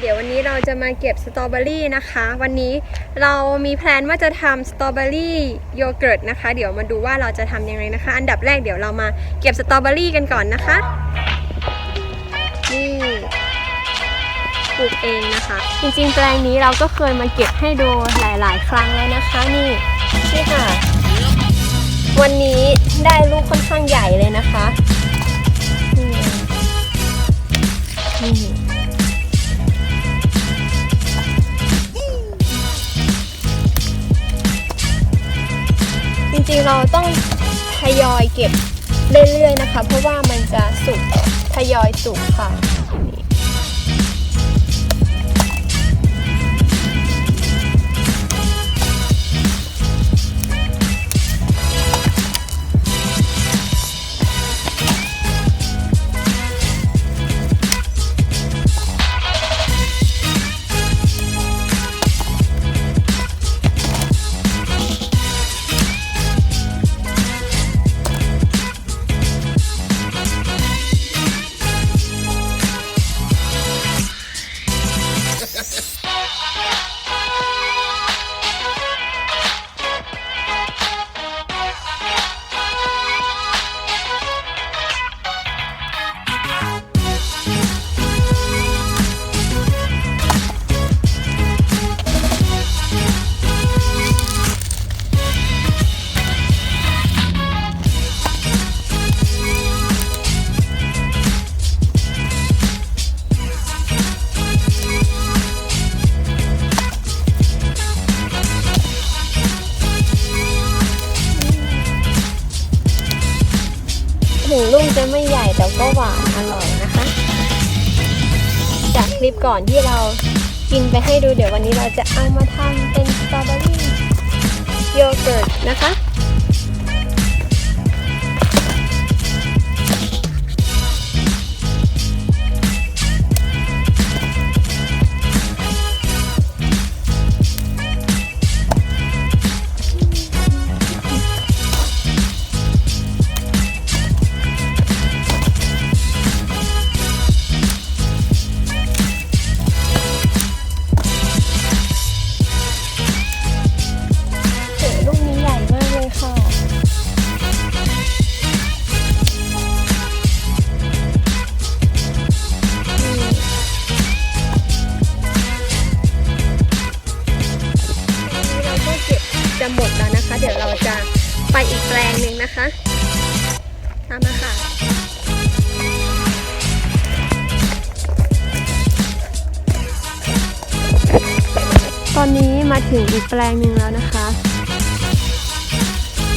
เดี๋ยววันนี้เราจะมาเก็บสตรอเบอรี่นะคะ วันนี้เรามีแพลนว่าจะทำสตรอเบอรี่โยเกิร์ตนะคะ เดี๋ยวมาดูว่าเราจะทำยังไงนะคะ อันดับแรกเดี๋ยวเรามาเก็บสตรอเบอรี่กันก่อนนะคะ นี่ปลูกเองนะคะ จริงๆ แปลงนี้เราก็เคยมาเก็บให้ดูหลาย ๆ ครั้งแล้วนะคะ นี่นี่ค่ะ วันนี้ได้ลูกค่อนข้างใหญ่เลยนะคะนี่ ริงๆเราต้องทยอยเก็บเรื่อยๆนะคะ เพราะว่ามันจะสุกทยอยสุกค่ะ งลูกจะไม่ใหญ่แต่ก็หวานอร่อยนะคะ จากคลิปก่อนที่เรากินไปให้ดูเดี๋ยววันนี้เราจะเอามาทำเป็นสตรอเบอรี่โยเกิร์ตนะคะ ไปอีกแปลงหนึ่งนะคะ ตามมาค่ะ ตอนนี้มาถึงอีกแปลงหนึ่งแล้วนะคะ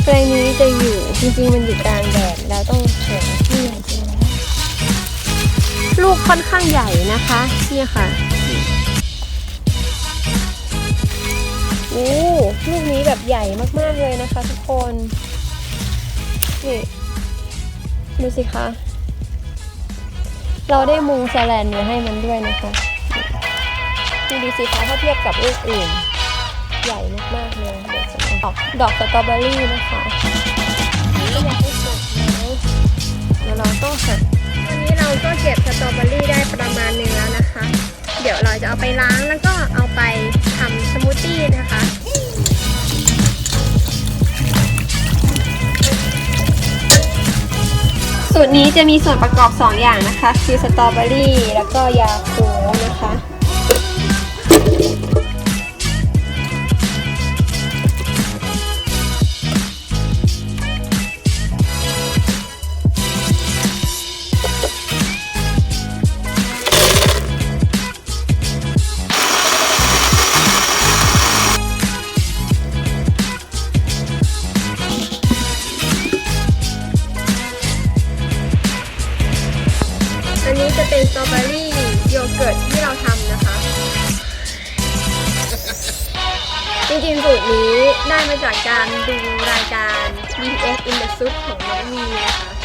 แปลงนี้จะอยู่จริงๆมันอยู่กลางแดดแล้วต้องแข็งที่ใหญ่ลูกค่อนข้างใหญ่นะคะเนี่ยค่ะโอ้ ลูกนี้แบบใหญ่มากๆเลยนะคะ ทุกคน นี่ ดูสิคะ เราได้มุงแสแลนเนี่ยให้มันด้วยนะคะนี่ดูสิคะถ้าเทียบกับลูกอื่น ใหญ่มากๆเลยเดี๋ยวจะเอาดอกดอกสตรอเบอรี่นะคะไม่อยากให้สุกนะเดี๋ยวเราต้องหั่นวันนี้เราก็เก็บสตรอเบอรี่ได้ประมาณหนึงแล้วนะคะ เดี๋ยวเราจะเอาไปล้าง สูตรนี้จะมีส่วนประกอบ 2 อย่างนะคะ คือสตรอเบอรี่แล้วก็ยาคูนะคะ นี้จะเป็นสตรอเบอรี่โยเกิร์ตที่เราทำนะคะ จริงๆสูตรนี้ได้มาจากการดูรายการ BTS in the Soup ของน้องมีนะคะ